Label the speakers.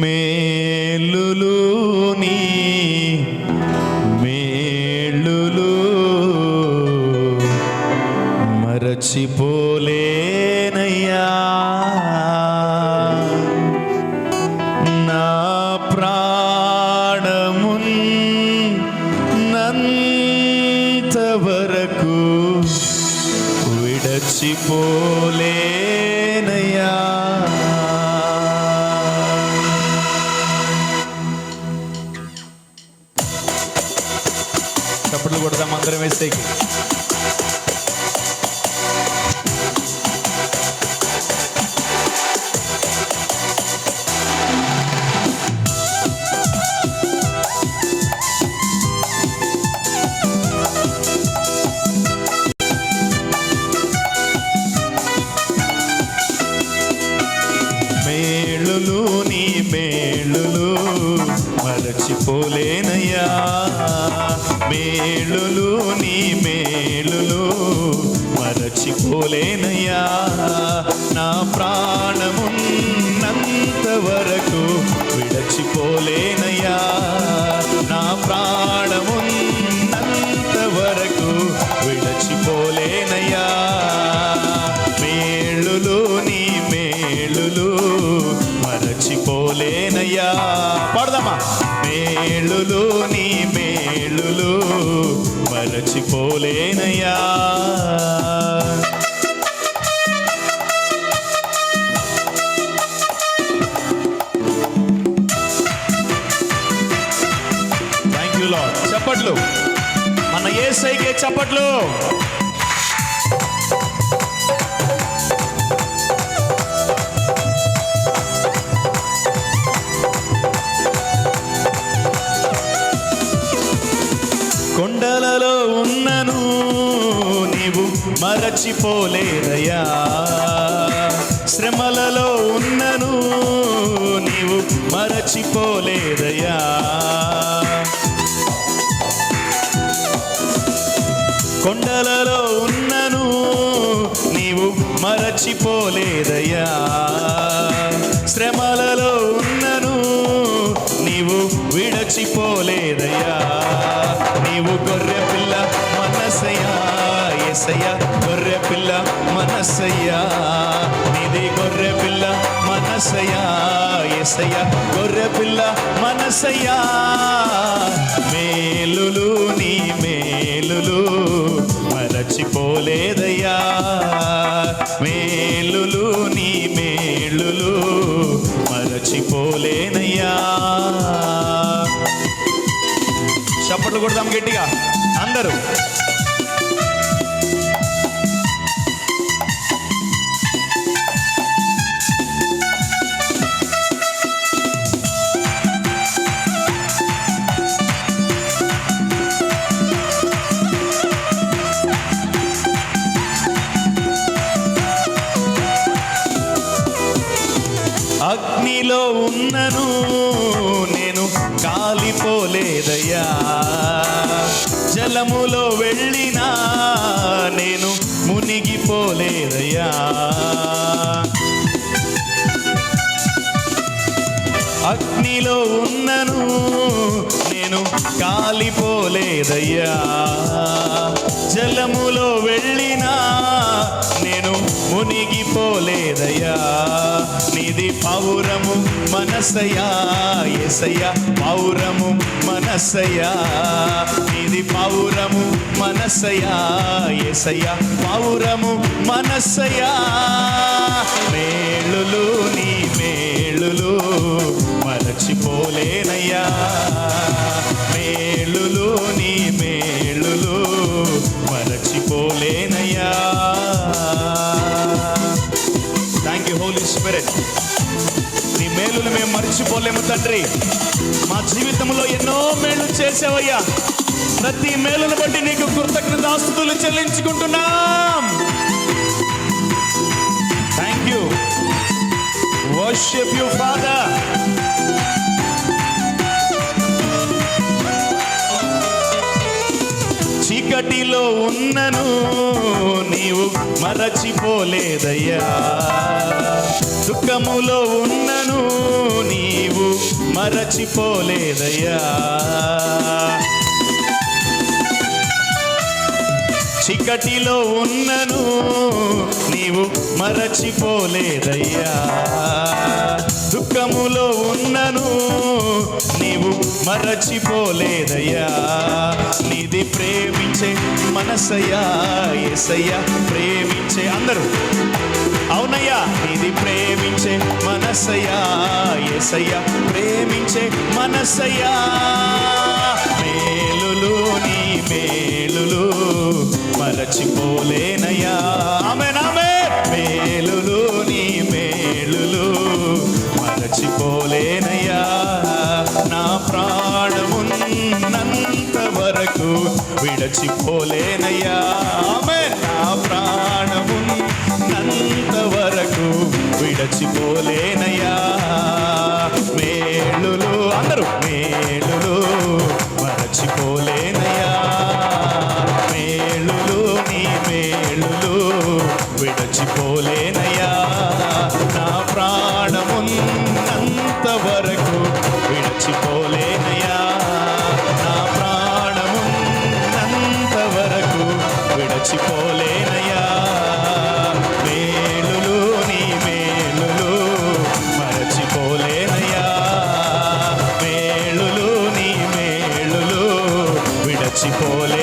Speaker 1: మేలులు నీ మేలులు మరచిపోలేనయ్యా మేలులు నీ మేలులు మరచిపోలేనయ్యా. నా ప్రాణమున్నంత వరకు విడచిపోలేనయ్యా. నా ప్రాణమున్నంత వరకు విడచిపోలేనయ్యా. మేలులు నీ మేలులు మరచిపోలేనయ్యా. పాడదామా? మేలులు నీ మేలులు మరచిపోలేనయ్యా. థ్యాంక్ యూ లాడ్ చప్పట్లు. మన ఏసైకే చప్పట్లు. మరచిపోలేదయ్యా. శ్రమలలో ఉన్నను నీవు మరచిపోలేదయ్యా. కొండలలో ఉన్నను నీవు మరచిపోలేదయ్యా. శ్రమలలో ఉన్నను నీవు విడచిపోలేదయ్యా. నీవు గొర్రె పిల్ల మనసయ్యా మనసయ్యా గొర్రె పిల్ల మనసయ్యా. నీది గొర్రె పిల్ల మనసయ్యా. ఎసయ్యా గొర్రె పిల్ల మనసయ్యా. మేలులు నీ మేలులు మరచిపోలేదయ్యా. మేలులు నీ మేలులు మరచిపోలేనయ్యా. చప్పట్లు కొడదాం గట్టిగా. అందరూ. అగ్నిలో ఉన్నను నేను కాలిపోలేదయ్యా. జలములో వెళ్ళినా నేను మునిగిపోలేదయ్యా. అగ్నిలో ఉన్నను నేను కాలిపోలేదయ్యా. జలములో వెళ్ళినా పౌరము మనసయా ఎసయ పౌరము మనసయా నీది పౌరము మనసయా ఎసయ పౌరము మనసయా మేళులు నీ మేళులు మరచిపోలేనయ్యా. మర్చిపోలేము తండ్రి. మా జీవితంలో ఎన్నో మేలు చేసావయ్యా ప్రతి మేలును బట్టి నీకు కృతజ్ఞతాస్తుతులు చెల్లించుకుంటున్నాం. Thank you worship you father చీకటిలో ఉన్నను నీవు మరచిపోలేదయ్యా. దుఃఖములో ఉన్నను నీ మరచిపోలేదయ్యా. చీకటిలో ఉన్నను నీవు మరచిపోలేదయ్యా. దుఃఖములో ఉన్నను నీవు మరచిపోలేదయ్యా. నీది ప్రేమించే మనసయ్యా ఎసయ్యా ప్రేమించే అందరూ. అవునయ్యా. ఇది ప్రేమించే మనసయ్యా. ఎసయ్యా ప్రేమించే మనసయ్యా. మేలులు నీ మేలులు మరచిపోలేనయ్యా. ఆమె నామే మేలులు నీ మేలులు మరచిపోలేనయ్యా. నా ప్రాణమున్నంత వరకు విడచిపోలేనయ్యా. పోలే